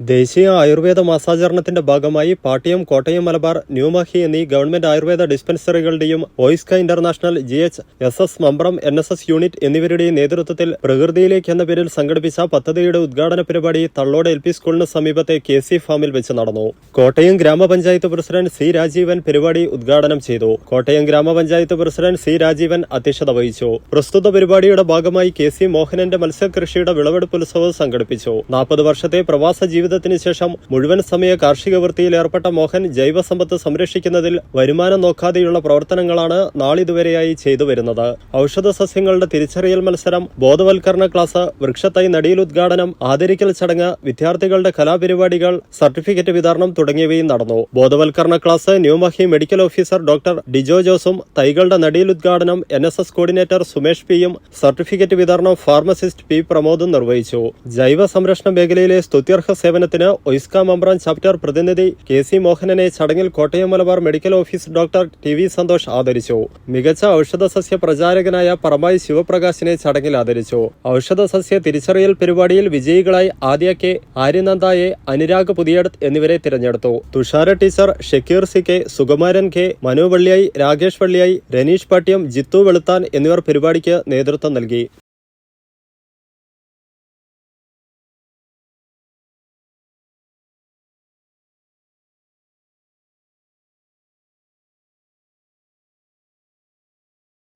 ദേശീയ ആയുർവേദ മാസാചരണത്തിന്റെ ഭാഗമായി പാട്ടിയം കോട്ടയം മലബാർ ന്യൂമഹി എന്നീ government ayurveda ഡിസ്പെൻസറികളുടെയും OISCA international G H S S Mambram N S S unit എന്നിവരുടെയും നേതൃത്വത്തിൽ പ്രകൃതിയിലേക്ക് എന്ന പേരിൽ സംഘടിപ്പിച്ച പദ്ധതിയുടെ ഉദ്ഘാടന പരിപാടി തള്ളോട് എൽ പി സ്കൂളിന് സമീപത്തെ കെ സി ഫാമിൽ വെച്ച് നടന്നു. കോട്ടയം ഗ്രാമപഞ്ചായത്ത് പ്രസിഡന്റ് സി രാജീവൻ പരിപാടി ഉദ്ഘാടനം ചെയ്തു. കോട്ടയം ഗ്രാമപഞ്ചായത്ത് പ്രസിഡന്റ് സി രാജീവൻ അധ്യക്ഷത വഹിച്ചു. പ്രസ്തുത പരിപാടിയുടെ ഭാഗമായി കെ സി മോഹനന്റെ മത്സ്യകൃഷിയുടെ വിളവെടുപ്പ് ഉത്സവം സംഘടിപ്പിച്ചു. നാൽപ്പത് വർഷത്തെ പ്രവാസ ജീവിതത്തിന് ശേഷം മുഴുവൻ സമയ കാർഷിക വൃത്തിയിൽ ഏർപ്പെട്ട മോഹൻ ജൈവസമ്പത്ത് സംരക്ഷിക്കുന്നതിൽ വരുമാനം നോക്കാതെയുള്ള പ്രവർത്തനങ്ങളാണ് നാളിതുവരെയായി ചെയ്തു വരുന്നത്. ഔഷധ സസ്യങ്ങളുടെ തിരിച്ചറിയൽ മത്സരം ബോധവൽക്കരണ ക്ലാസ് വൃക്ഷത്തൈ നടിയിൽ ഉദ്ഘാടനം ആദരിക്കൽ ചടങ്ങ് വിദ്യാർത്ഥികളുടെ കലാപരിപാടികൾ സർട്ടിഫിക്കറ്റ് വിതരണം തുടങ്ങിയവയും നടന്നു. ബോധവൽക്കരണ class New Mahe medical officer doctor Dijo ജോസും തൈകളുടെ നടിയിൽ ഉദ്ഘാടനം N S S coordinator Sumesh പിയും സർട്ടിഫിക്കറ്റ് വിതരണം ഫാർമസിസ്റ്റ് പി പ്രമോദും നിർവഹിച്ചു. ജൈവ സംരക്ഷണ മേഖലയിലെ സ്തുത്യർഹ സേവനത്തിന് ഒയ്സ്ക മമ്പ്രാൻ ചാപ്റ്റർ പ്രതിനിധി കെ സി മോഹനനെ ചടങ്ങിൽ Kottayam Malabar medical office doctor T V Santhosh ആദരിച്ചു. മികച്ച ഔഷധ സസ്യ പ്രചാരകനായ പറമ്പായി ശിവപ്രകാശിനെ ചടങ്ങിൽ ആദരിച്ചു. ഔഷധ സസ്യ തിരിച്ചറിയൽ പരിപാടിയിൽ വിജയികളായി ആദ്യ കെ ആര്യനന്ദായെ അനുരാഗ് പുതിയടത്ത് എന്നിവരെ തിരഞ്ഞെടുത്തു. Thushara teacher Shakeer C K Sukumaran K Manu വള്ളിയായി Rakesh വള്ളിയായി രനീഷ് പാട്യം ജിത്തു വെളുത്താൻ എന്നിവർ പരിപാടിക്ക് നേതൃത്വം നൽകി.